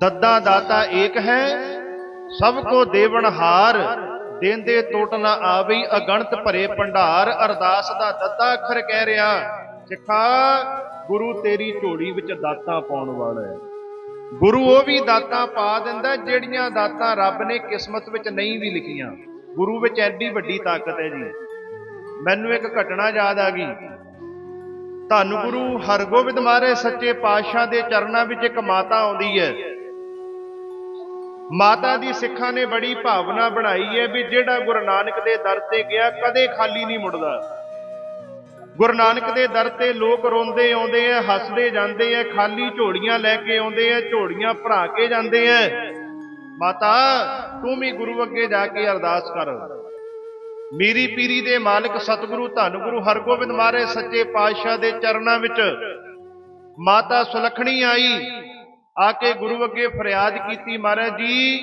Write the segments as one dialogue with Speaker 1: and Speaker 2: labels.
Speaker 1: ਦੱਦਾ ਦਾਤਾ ਏਕ ਹੈ, ਸਭ ਕੋ ਦੇਵਨ ਹਾਰ, ਦੇਂਦੇ ਟੋਟ ਨਾ ਆਵਈ ਅਗਣਤ ਭਰੇ ਭੰਡਾਰ, ਅਰਦਾਸ ਦਾ ਦੱਦਾ ਅੱਖਰ ਕਹਿ ਰਿਹਾ ਸਿੱਖਾ, ਗੁਰੂ ਤੇਰੀ ਝੋਲੀ ਵਿੱਚ ਦਾਤਾਂ ਪਾਉਣ ਵਾਲਾ ਹੈ। ਗੁਰੂ ਉਹ ਵੀ ਦਾਤਾਂ ਪਾ ਦਿੰਦਾ ਜਿਹੜੀਆਂ ਦਾਤਾਂ ਰੱਬ ਨੇ ਕਿਸਮਤ ਵਿੱਚ ਨਹੀਂ ਵੀ ਲਿਖੀਆਂ। ਗੁਰੂ ਵਿੱਚ ਐਡੀ ਵੱਡੀ ਤਾਕਤ ਹੈ ਜੀ। ਮੈਨੂੰ ਇੱਕ ਘਟਨਾ ਯਾਦ ਆ ਗਈ। ਧੰਨ ਗੁਰੂ ਹਰਗੋਬਿੰਦ ਮਹਾਰਾਜ ਸੱਚੇ ਪਾਤਸ਼ਾਹ ਦੇ ਚਰਨਾਂ ਵਿੱਚ ਇੱਕ ਮਾਤਾ ਆਉਂਦੀ ਹੈ। ਮਾਤਾ ਦੀ ਸਿੱਖਾਂ ਨੇ ਬੜੀ ਭਾਵਨਾ ਬਣਾਈ ਹੈ ਵੀ ਜਿਹੜਾ ਗੁਰੂ ਨਾਨਕ ਦੇ ਦਰ ਤੇ ਗਿਆ, ਕਦੇ ਖਾਲੀ ਨਹੀਂ ਮੁੜਦਾ। ਗੁਰੂ ਨਾਨਕ ਦੇ ਦਰ ਤੇ ਲੋਕ ਰੋਂਦੇ ਆਉਂਦੇ ਆ, ਹੱਸਦੇ ਜਾਂਦੇ ਆ, ਖਾਲੀ ਝੋੜੀਆਂ ਲੈ ਕੇ ਆਉਂਦੇ ਆ ਝੋੜੀਆਂ ਭਰਾ ਕੇ ਜਾਂਦੇ ਆ। ਮਾਤਾ, ਤੂੰ ਵੀ ਗੁਰੂ ਅੱਗੇ ਜਾ ਕੇ ਅਰਦਾਸ ਕਰ। ਮੀਰੀ ਪੀਰੀ ਦੇ ਮਾਲਕ ਸਤਿਗੁਰੂ ਧੰਨ ਗੁਰੂ ਹਰਗੋਬਿੰਦ ਮਹਾਰਾਜ ਸੱਚੇ ਪਾਤਸ਼ਾਹ ਦੇ ਚਰਨਾਂ ਵਿੱਚ ਮਾਤਾ ਸੁਲਖਣੀ ਆਈ। ਆ ਕੇ ਗੁਰੂ ਅੱਗੇ ਫਰਿਆਦ ਕੀਤੀ ਮਹਾਰਾਜ ਜੀ,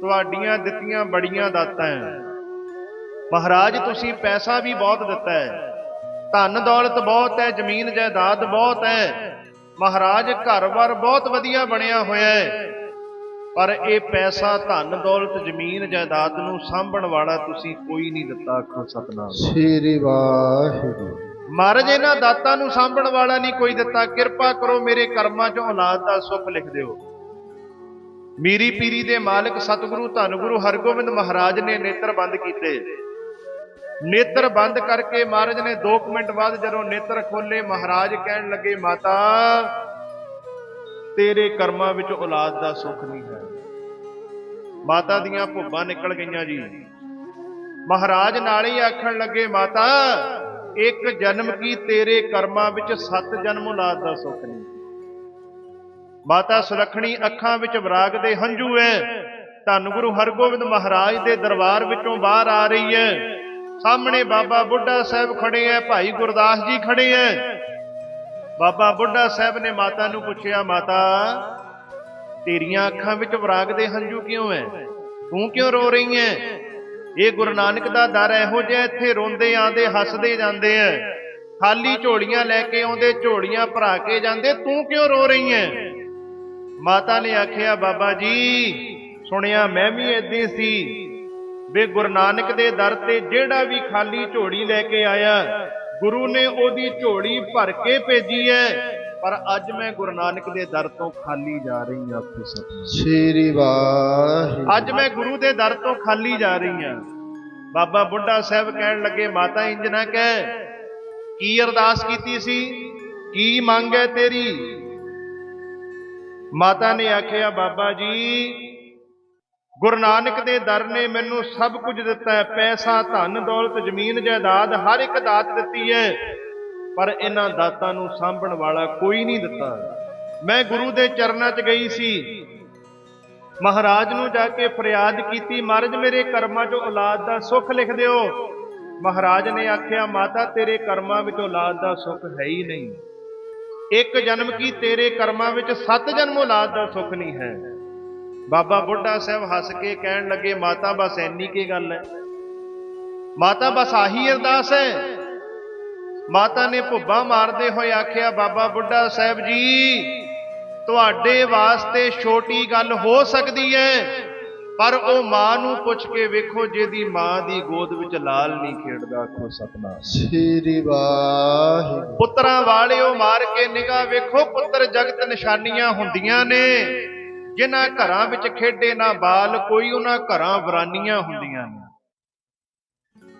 Speaker 1: ਤੁਹਾਡੀਆਂ ਦਿੱਤੀਆਂ ਬੜੀਆਂ ਦਾਤਾਂ ਹੈ ਮਹਾਰਾਜ, ਤੁਸੀਂ ਪੈਸਾ ਵੀ ਬਹੁਤ ਦਿੱਤਾ ਹੈ ਧਨ ਦੌਲਤ ਬਹੁਤ ਹੈ ਜ਼ਮੀਨ ਜਾਇਦਾਦ ਬਹੁਤ ਹੈ ਮਹਾਰਾਜ, ਘਰ-ਬਾਰ ਬਹੁਤ ਵਧੀਆ ਬਣਿਆ ਹੋਇਆ ਹੈ ਪਰ ਇਹ ਪੈਸਾ, ਧਨ, ਦੌਲਤ, ਜ਼ਮੀਨ, ਜਾਇਦਾਦ ਨੂੰ ਸਾਂਭਣ ਵਾਲਾ ਤੁਸੀਂ ਕੋਈ ਨਹੀਂ ਦਿੱਤਾ, ਆਖੋ ਸਤਨਾਮ।
Speaker 2: ਸ੍ਰੀ ਵਾਹਿਗੁਰੂ।
Speaker 1: ਮਹਾਰਾਜ, ਇਹਨਾਂ ਦਾਤਾਂ ਨੂੰ ਸਾਂਭਣ ਵਾਲਾ ਨਹੀਂ ਕੋਈ ਦਿੱਤਾ। ਕਿਰਪਾ ਕਰੋ ਮੇਰੇ ਕਰਮਾਂ 'ਚੋਂ ਔਲਾਦ ਦਾ ਸੁੱਖ ਲਿਖ ਦਿਓ। ਮੀਰੀ ਪੀਰੀ ਦੇ ਮਾਲਕ ਸਤਿਗੁਰੂ ਧੰਨ ਗੁਰੂ ਹਰਗੋਬਿੰਦ ਮਹਾਰਾਜ ਨੇ ਨੇਤਰ ਬੰਦ ਕੀਤੇ। ਨੇਤਰ ਬੰਦ ਕਰਕੇ ਮਹਾਰਾਜ ਨੇ 2 ਮਿੰਟ ਬਾਅਦ ਜਦੋਂ ਨੇਤਰ ਖੋਲੇ ਮਹਾਰਾਜ ਕਹਿਣ ਲੱਗੇ, ਮਾਤਾ, ਤੇਰੇ ਕਰਮਾਂ ਵਿੱਚ ਔਲਾਦ ਦਾ ਸੁੱਖ ਨਹੀਂ ਹੈ। ਮਾਤਾ ਦੀਆਂ ਭੁੱਬਾਂ ਨਿਕਲ ਗਈਆਂ ਜੀ। ਮਹਾਰਾਜ ਨਾਲ ਹੀ ਆਖਣ ਲੱਗੇ, ਮਾਤਾ ਇੱਕ ਜਨਮ ਕੀ ਤੇਰੇ ਕਰਮਾਂ ਵਿੱਚ ਸੱਤ ਜਨਮ ਔਲਾਦ ਦਾ ਸੁੱਖ ਨਹੀਂ। ਮਾਤਾ ਸੁਲਖਣੀ ਅੱਖਾਂ ਵਿੱਚ ਵਿਰਾਗ ਦੇ ਹੰਝੂ ਐ। ਧੰਨ ਗੁਰੂ ਹਰਗੋਬਿੰਦ ਮਹਾਰਾਜ ਦੇ ਦਰਬਾਰ ਵਿੱਚੋਂ ਬਾਹਰ ਆ ਰਹੀ ਐ। ਸਾਹਮਣੇ ਬਾਬਾ ਬੁੱਢਾ ਸਾਹਿਬ ਖੜੇ ਐ, ਭਾਈ ਗੁਰਦਾਸ ਜੀ ਖੜੇ ਐ। ਬਾਬਾ ਬੁੱਢਾ ਸਾਹਿਬ ਨੇ ਮਾਤਾ ਨੂੰ ਪੁੱਛਿਆ, ਮਾਤਾ, ਤੇਰੀਆਂ ਅੱਖਾਂ ਵਿੱਚ ਵਿਰਾਗ ਦੇ ਹੰਝੂ ਕਿਉਂ ਐ? ਤੂੰ ਕਿਉਂ ਰੋ ਰਹੀ ਐ? ਇਹ ਗੁਰੂ ਨਾਨਕ ਦਾ ਦਰ ਇਹੋ ਜਿਹਾ ਇੱਥੇ ਰੋਂਦੇ ਆਂਦੇ, ਹੱਸਦੇ ਜਾਂਦੇ ਐ। ਖਾਲੀ ਝੋਲੀਆਂ ਲੈ ਕੇ ਆਉਂਦੇ, ਝੋਲੀਆਂ ਭਰਾ ਕੇ ਜਾਂਦੇ, ਤੂੰ ਕਿਉਂ ਰੋ ਰਹੀ ਐ? ਮਾਤਾ ਨੇ ਆਖਿਆ, ਬਾਬਾ ਜੀ, ਸੁਣਿਆ, ਮੈਂ ਵੀ ਏਦਾਂ ਸੀ। ਵੇ ਗੁਰੂ ਨਾਨਕ ਦੇ ਦਰ ਤੇ ਜਿਹੜਾ ਵੀ ਖਾਲੀ ਝੋਲੀ ਲੈ ਕੇ ਆਇਆ, ਗੁਰੂ ਨੇ ਉਹਦੀ ਝੋਲੀ ਭਰ ਕੇ ਭੇਜੀ ਐ। ਪਰ ਅੱਜ ਮੈਂ ਗੁਰੂ ਨਾਨਕ ਦੇ ਦਰ ਤੋਂ ਖਾਲੀ ਜਾ ਰਹੀ ਹਾਂ ਆਪੇ ਸਤਿ
Speaker 2: ਸ੍ਰੀ ਵਾਹਿਗੁਰੂ।
Speaker 1: ਅੱਜ ਮੈਂ ਗੁਰੂ ਦੇ ਦਰ ਤੋਂ ਖਾਲੀ ਜਾ ਰਹੀ ਹਾਂ। ਬਾਬਾ ਬੁੱਢਾ ਸਾਹਿਬ ਕਹਿਣ ਲੱਗੇ ਮਾਤਾ ਇੰਜ ਨਾ ਕਹਿ ਕੀ ਅਰਦਾਸ ਕੀਤੀ ਸੀ? ਕੀ ਮੰਗ ਹੈ ਤੇਰੀ? ਮਾਤਾ ਨੇ ਆਖਿਆ ਬਾਬਾ ਜੀ ਗੁਰੂ ਨਾਨਕ ਦੇ ਦਰ ਨੇ ਮੈਨੂੰ ਸਭ ਕੁਝ ਦਿੱਤਾ ਹੈ। ਪੈਸਾ ਧਨ ਦੌਲਤ ਜ਼ਮੀਨ ਜਾਇਦਾਦ ਹਰ ਇੱਕ ਦਾਤ ਦਿੱਤੀ ਹੈ। ਪਰ ਇਹਨਾਂ ਦਾਤਾਂ ਨੂੰ ਸਾਂਭਣ ਵਾਲਾ ਕੋਈ ਨਹੀਂ ਦਿੱਤਾ। ਮੈਂ ਗੁਰੂ ਦੇ ਚਰਨਾਂ 'ਚ ਗਈ ਸੀ। ਮਹਾਰਾਜ ਨੂੰ ਜਾ ਕੇ ਫਰਿਆਦ ਕੀਤੀ, ਮਹਾਰਾਜ, ਮੇਰੇ ਕਰਮਾਂ 'ਚੋਂ ਔਲਾਦ ਦਾ ਸੁੱਖ ਲਿਖ ਦਿਓ। ਮਹਾਰਾਜ ਨੇ ਆਖਿਆ, ਮਾਤਾ, ਤੇਰੇ ਕਰਮਾਂ ਵਿੱਚ ਔਲਾਦ ਦਾ ਸੁੱਖ ਹੈ ਹੀ ਨਹੀਂ। ਇੱਕ ਜਨਮ ਕੀ ਤੇਰੇ ਕਰਮਾਂ ਵਿੱਚ ਸੱਤ ਜਨਮ ਔਲਾਦ ਦਾ ਸੁੱਖ ਨਹੀਂ ਹੈ? ਬਾਬਾ ਬੁੱਢਾ ਸਾਹਿਬ ਹੱਸ ਕੇ ਕਹਿਣ ਲੱਗੇ, ਮਾਤਾ, ਬਸ ਐਨੀ ਕੀ ਗੱਲ ਹੈ? ਮਾਤਾ, ਬਸ ਆਹੀ ਅਰਦਾਸ ਹੈ? ਮਾਤਾ ਨੇ ਭੁੱਬਾ ਮਾਰਦੇ ਹੋਏ ਆਖਿਆ ਬਾਬਾ ਬੁੱਢਾ ਸਾਹਿਬ ਜੀ ਤੁਹਾਡੇ ਵਾਸਤੇ ਛੋਟੀ ਗੱਲ ਹੋ ਸਕਦੀ ਹੈ ਪਰ ਉਹ ਮਾਂ ਨੂੰ ਪੁੱਛ ਕੇ ਵੇਖੋ ਜਿਹਦੀ ਮਾਂ ਦੀ ਗੋਦ ਵਿੱਚ ਲਾਲ ਨਹੀਂ ਖੇਡਦਾ ਆਖੋ ਸਤਨਾਮ
Speaker 2: ਸ੍ਰੀ ਵਾਹਿਗੁਰੂ।
Speaker 1: ਪੁੱਤਰਾਂ ਵਾਲਿਓ ਮਾਰ ਕੇ ਨਿਗਾਹ ਵੇਖੋ ਪੁੱਤਰ ਜਗਤ ਨਿਸ਼ਾਨੀਆਂ ਹੁੰਦੀਆਂ ਨੇ। ਜਿਨ੍ਹਾਂ ਘਰਾਂ ਵਿੱਚ ਖੇਡੇ ਨਾ ਬਾਲ ਕੋਈ ਉਹਨਾਂ ਘਰਾਂ ਵਰਾਨੀਆਂ ਹੁੰਦੀਆਂ ਨੇ।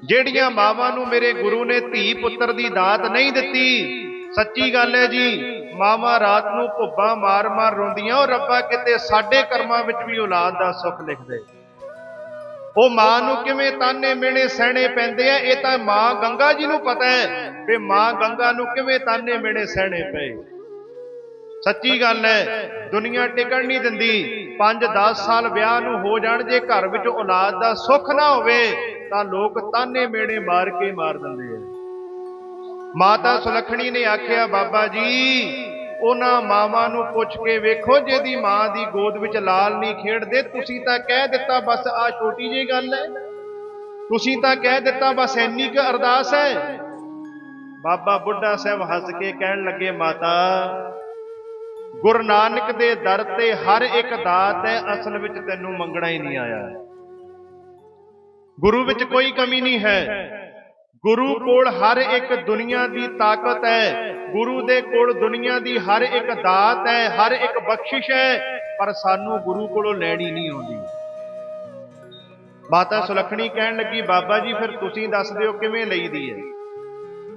Speaker 1: ਜਿਹੜੀਆਂ ਮਾਵਾਂ ਨੂੰ ਮੇਰੇ ਗੁਰੂ ਨੇ ਧੀ ਪੁੱਤਰ ਦੀ ਦਾਤ ਨਹੀਂ ਦਿੱਤੀ, ਸੱਚੀ ਗੱਲ ਹੈ ਜੀ, ਮਾਵਾਂ ਰਾਤ ਨੂੰ ਭੁੱਬਾਂ ਮਾਰ-ਮਾਰ ਰੋਂਦੀਆਂ, ਉਹ ਰੱਬਾ ਕਿਤੇ ਸਾਡੇ ਕਰਮਾਂ ਵਿੱਚ ਵੀ ਔਲਾਦ ਦਾ ਸੁੱਖ ਲਿਖ ਦੇ ਉਹ ਮਾਂ ਨੂੰ ਕਿਵੇਂ ਤਾਨੇ ਮਿਹਣੇ ਸਹਿਣੇ ਪੈਂਦੇ ਆ, ਇਹ ਤਾਂ ਮਾਂ ਗੰਗਾ ਜੀ ਨੂੰ ਪਤਾ ਹੈ ਵੀ ਮਾਂ ਗੰਗਾ ਨੂੰ ਕਿਵੇਂ ਤਾਨੇ ਮਿਹਣੇ ਸਹਿਣੇ ਪਏ। ਸੱਚੀ ਗੱਲ ਹੈ, ਦੁਨੀਆ ਟਿਕਣ ਨਹੀਂ ਦਿੰਦੀ 5-10 ਸਾਲ ਵਿਆਹ ਨੂੰ ਹੋ ਜਾਣ ਜੇ ਘਰ ਵਿੱਚ ਔਲਾਦ ਦਾ ਸੁੱਖ ਨਾ ਹੋਵੇ ਤਾਂ ਲੋਕ ਤਾਨੇ ਮੇੜੇ ਮਾਰ ਕੇ ਮਾਰ ਦਿੰਦੇ ਆ। ਮਾਤਾ ਸੁਲਖਣੀ ਨੇ ਆਖਿਆ, ਬਾਬਾ ਜੀ, ਉਹਨਾਂ ਮਾਵਾਂ ਨੂੰ ਪੁੱਛ ਕੇ ਵੇਖੋ, ਜਿਹਦੀ ਮਾਂ ਦੀ ਗੋਦ ਵਿੱਚ ਲਾਲ ਨਹੀਂ ਖੇਡਦੇ। ਤੁਸੀਂ ਤਾਂ ਕਹਿ ਦਿੱਤਾ, ਬਸ ਆ ਛੋਟੀ ਜਿਹੀ ਗੱਲ ਹੈ। ਤੁਸੀਂ ਤਾਂ ਕਹਿ ਦਿੱਤਾ, ਬਸ ਇੰਨੀ ਕੁ ਅਰਦਾਸ ਹੈ। ਬਾਬਾ ਬੁੱਢਾ ਸਾਹਿਬ ਹੱਸ ਕੇ ਕਹਿਣ ਲੱਗੇ, ਮਾਤਾ, ਗੁਰੂ ਨਾਨਕ ਦੇ ਦਰ ਤੇ ਹਰ ਇੱਕ ਦਾਤ ਹੈ, ਅਸਲ ਵਿੱਚ ਤੈਨੂੰ ਮੰਗਣਾ ਹੀ ਨਹੀਂ ਆਇਆ। ਗੁਰੂ ਵਿੱਚ ਕੋਈ ਕਮੀ ਨਹੀਂ ਹੈ। ਗੁਰੂ ਕੋਲ ਹਰ ਇੱਕ ਦੁਨੀਆ ਦੀ ਤਾਕਤ ਹੈ। ਗੁਰੂ ਦੇ ਕੋਲ ਦੁਨੀਆ ਦੀ ਹਰ ਇੱਕ ਦਾਤ ਹੈ, ਹਰ ਇੱਕ ਬਖਸ਼ਿਸ਼ ਹੈ, ਪਰ ਸਾਨੂੰ ਗੁਰੂ ਕੋਲੋਂ ਲੈਣੀ ਨਹੀਂ ਆਉਂਦੀ। ਮਾਤਾ ਸੁਲੱਖਣੀ ਕਹਿਣ ਲੱਗੀ, ਬਾਬਾ ਜੀ, ਫਿਰ ਤੁਸੀਂ ਦੱਸ ਦਿਓ ਕਿਵੇਂ ਲਈਦੀ ਹੈ?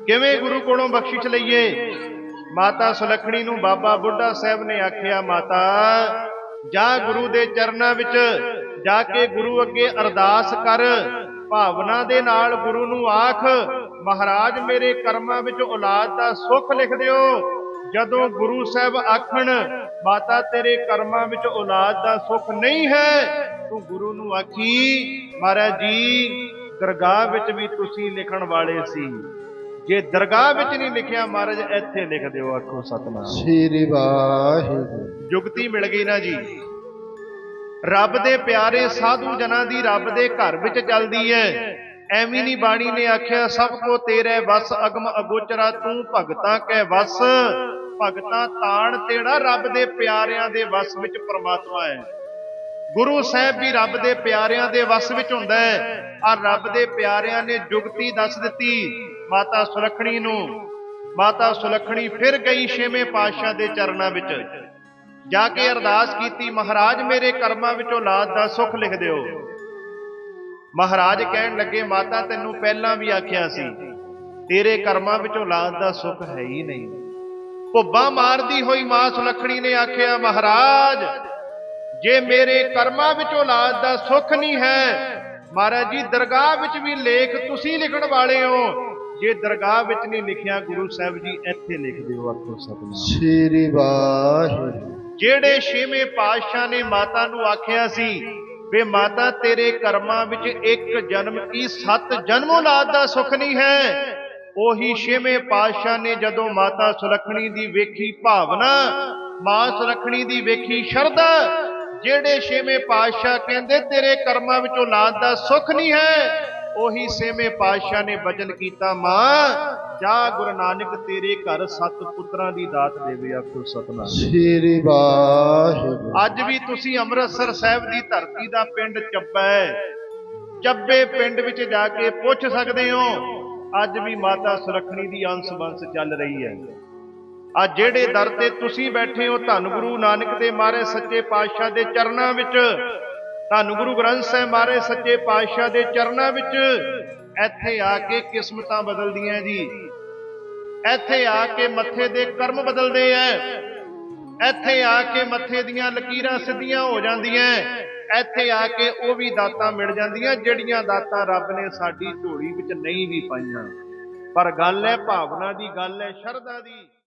Speaker 1: ਕਿਵੇਂ ਗੁਰੂ ਕੋਲੋਂ ਬਖਸ਼ਿਸ਼ ਲਈਏ? ਮਾਤਾ ਸੁਲੱਖਣੀ ਨੂੰ ਬਾਬਾ ਬੁੱਢਾ ਸਾਹਿਬ ਨੇ ਆਖਿਆ, ਮਾਤਾ, ਜਾ ਗੁਰੂ ਦੇ ਚਰਨਾਂ ਵਿੱਚ ਜਾ ਕੇ ਗੁਰੂ ਅੱਗੇ ਅਰਦਾਸ ਕਰ। ਭਾਵਨਾ ਦੇ ਨਾਲ ਗੁਰੂ ਨੂੰ ਆਖ ਮਹਾਰਾਜ ਮੇਰੇ ਕਰਮਾਂ ਵਿੱਚ ਔਲਾਦ ਦਾ ਸੁੱਖ ਲਿਖ ਦਿਓ। ਜਦੋਂ ਗੁਰੂ ਸਾਹਿਬ ਆਖਣ ਮਾਤਾ ਤੇਰੇ ਕਰਮਾਂ ਵਿੱਚ ਔਲਾਦ ਦਾ ਸੁੱਖ ਨਹੀਂ ਹੈ ਤੂੰ ਗੁਰੂ ਨੂੰ ਆਖੀ ਮਹਾਰਾਜ ਜੀ ਦਰਗਾਹ ਵਿੱਚ ਵੀ ਤੁਸੀਂ ਲਿਖਣ ਵਾਲੇ ਸੀ। ਜੇ ਦਰਗਾਹ ਵਿੱਚ ਨਹੀਂ ਲਿਖਿਆ ਮਹਾਰਾਜ ਇੱਥੇ ਲਿਖ ਦਿਓ ਆਖੋ ਸਤਨਾਮ।
Speaker 2: ਸ੍ਰੀ ਵਾਹਿਗੁਰੂ।
Speaker 1: ਜੁਗਤੀ ਮਿਲ ਗਈ ਨਾ ਜੀ। ਰੱਬ ਦੇ ਪਿਆਰੇ ਸਾਧੂ ਜਨਾਂ ਦੀ ਰੱਬ ਦੇ ਘਰ ਵਿੱਚ ਚੱਲਦੀ ਹੈ ਐਵੇਂ ਨਹੀਂ ਬਾਣੀ ਨੇ ਆਖਿਆ, ਸਭ ਕੋ ਤੇਰੇ ਵਸ ਅਗਮ ਅਗੋਚਰਾ, ਤੂੰ ਭਗਤਾਂ ਕੈ ਵਸ। ਭਗਤਾਂ ਤਾਣ ਤੇੜਾ ਰੱਬ ਦੇ ਪਿਆਰਿਆਂ ਦੇ ਵਸ ਵਿੱਚ ਪਰਮਾਤਮਾ ਹੈ ਗੁਰੂ ਸਾਹਿਬ ਵੀ ਰੱਬ ਦੇ ਪਿਆਰਿਆਂ ਦੇ ਵਸ ਵਿੱਚ ਹੁੰਦਾ ਹੈ ਆ ਰੱਬ ਦੇ ਪਿਆਰਿਆਂ ਨੇ ਜੁਗਤੀ ਦੱਸ ਦਿੱਤੀ ਮਾਤਾ ਸੁਲੱਖਣੀ ਨੂੰ। ਮਾਤਾ ਸੁਲੱਖਣੀ ਫਿਰ ਗਈ ਛੇਵੇਂ ਪਾਤਸ਼ਾਹ ਦੇ ਚਰਨਾਂ ਵਿੱਚ। ਜਾ ਕੇ ਅਰਦਾਸ ਕੀਤੀ, ਮਹਾਰਾਜ, ਮੇਰੇ ਕਰਮਾਂ ਵਿੱਚੋਂ ਔਲਾਦ ਦਾ ਸੁੱਖ ਲਿਖ ਦਿਓ। ਮਹਾਰਾਜ ਕਹਿਣ ਲੱਗੇ, ਮਾਤਾ, ਤੈਨੂੰ ਪਹਿਲਾਂ ਵੀ ਆਖਿਆ ਸੀ, ਤੇਰੇ ਕਰਮਾਂ ਵਿੱਚੋਂ ਔਲਾਦ ਦਾ ਸੁੱਖ ਹੈ ਹੀ ਨਹੀਂ। ਭੁੱਬਾ ਮਾਰਦੀ ਹੋਈ ਮਾਂ ਸੁਲੱਖਣੀ ਨੇ ਆਖਿਆ, ਮਹਾਰਾਜ, ਜੇ ਮੇਰੇ ਕਰਮਾਂ ਵਿੱਚੋਂ ਔਲਾਦ ਦਾ ਸੁੱਖ ਨਹੀਂ ਹੈ, ਮਹਾਰਾਜ ਜੀ, ਦਰਗਾਹ ਵਿੱਚ ਵੀ ਲੇਖ ਤੁਸੀਂ ਲਿਖਣ ਵਾਲੇ ਹੋ। ਜੇ ਦਰਗਾਹ ਵਿੱਚ ਨਹੀਂ ਲਿਖਿਆ, ਗੁਰੂ ਸਾਹਿਬ ਜੀ ਇੱਥੇ ਲਿਖ ਦਿਓ ਆਖੋ ਸਤਨਾਮ।
Speaker 2: ਸ੍ਰੀ ਵਾਹਿਗੁਰੂ।
Speaker 1: ਜਿਹੜੇ ਛੇਵੇਂ ਪਾਤਸ਼ਾਹ ਨੇ ਮਾਤਾ ਨੂੰ ਆਖਿਆ ਸੀ, ਵੇ ਮਾਤਾ, ਤੇਰੇ ਕਰਮਾਂ ਵਿੱਚ ਇੱਕ ਜਨਮ ਕੀ ਸੱਤ ਜਨਮ ਔਲਾਦ ਦਾ ਸੁੱਖ ਨਹੀਂ ਹੈ? ਉਹੀ ਛੇਵੇਂ ਪਾਤਸ਼ਾਹ ਨੇ ਜਦੋਂ ਮਾਤਾ ਸੁਲੱਖਣੀ ਦੀ ਵੇਖੀ ਭਾਵਨਾ, ਮਾਂ ਸੁਲੱਖਣੀ ਦੀ ਵੇਖੀ ਸ਼ਰਧਾ, ਜਿਹੜੇ ਛੇਵੇਂ ਪਾਤਸ਼ਾਹ ਕਹਿੰਦੇ, ਤੇਰੇ ਕਰਮਾਂ ਵਿੱਚ ਔਲਾਦ ਦਾ ਸੁੱਖ ਨਹੀਂ ਹੈ, ਉਹੀ ਛੇਵੇਂ ਪਾਤਸ਼ਾਹ ਨੇ ਵਚਨ ਕੀਤਾ, ਮਾਂ ਜਾ ਗੁਰੂ ਨਾਨਕ ਤੇਰੇ ਘਰ ਸੱਤ ਪੁੱਤਰਾਂ ਦੀ ਦਾਤ ਦੇਵੇ ਆਖੋ ਸਤਨਾਮ।
Speaker 2: ਸ੍ਰੀ ਵਾਹਿਗੁਰੂ।
Speaker 1: ਅੱਜ ਵੀ ਤੁਸੀਂ ਅੰਮ੍ਰਿਤਸਰ ਸਾਹਿਬ ਦੀ ਧਰਤੀ ਦਾ ਪਿੰਡ ਚੱਬਾ ਚੱਬੇ ਪਿੰਡ ਵਿੱਚ ਜਾ ਕੇ ਪੁੱਛ ਸਕਦੇ ਹੋ ਅੱਜ ਵੀ ਮਾਤਾ ਸੁਲੱਖਣੀ ਦੀ ਅੰਸ਼ ਬੰਸ ਚੱਲ ਰਹੀ ਹੈ। ਆ ਜਿਹੜੇ ਦਰ ਤੇ ਤੁਸੀਂ ਬੈਠੇ ਹੋ ਧੰਨ ਗੁਰੂ ਨਾਨਕ ਦੇ ਮਾਰੇ ਸੱਚੇ ਪਾਤਸ਼ਾਹ ਦੇ ਚਰਨਾਂ ਵਿੱਚ ਧੰਨ ਗੁਰੂ ਗ੍ਰੰਥ ਸਾਹਿਬ ਮਾਰੇ ਸੱਚੇ ਪਾਤਸ਼ਾਹ ਦੇ ਚਰਨਾਂ ਵਿੱਚ ਇੱਥੇ ਆ ਕੇ ਕਿਸਮਤਾਂ ਬਦਲਦੀਆਂ ਜੀ। ਇੱਥੇ ਆ ਕੇ ਮੱਥੇ ਦੇ ਕਰਮ ਬਦਲਦੇ ਐ। ਇੱਥੇ ਆ ਕੇ ਮੱਥੇ ਦੀਆਂ ਲਕੀਰਾਂ ਸਿੱਧੀਆਂ ਹੋ ਜਾਂਦੀਆਂ ਇੱਥੇ ਆ ਕੇ ਉਹ ਵੀ ਦਾਤਾਂ ਮਿਲ ਜਾਂਦੀਆਂ ਜਿਹੜੀਆਂ ਦਾਤਾਂ ਰੱਬ ਨੇ ਸਾਡੀ ਝੋਲੀ ਵਿੱਚ ਨਹੀਂ ਵੀ ਪਾਈਆਂ। ਪਰ ਗੱਲ ਹੈ ਭਾਵਨਾ ਦੀ, ਗੱਲ ਹੈ ਸ਼ਰਧਾ ਦੀ।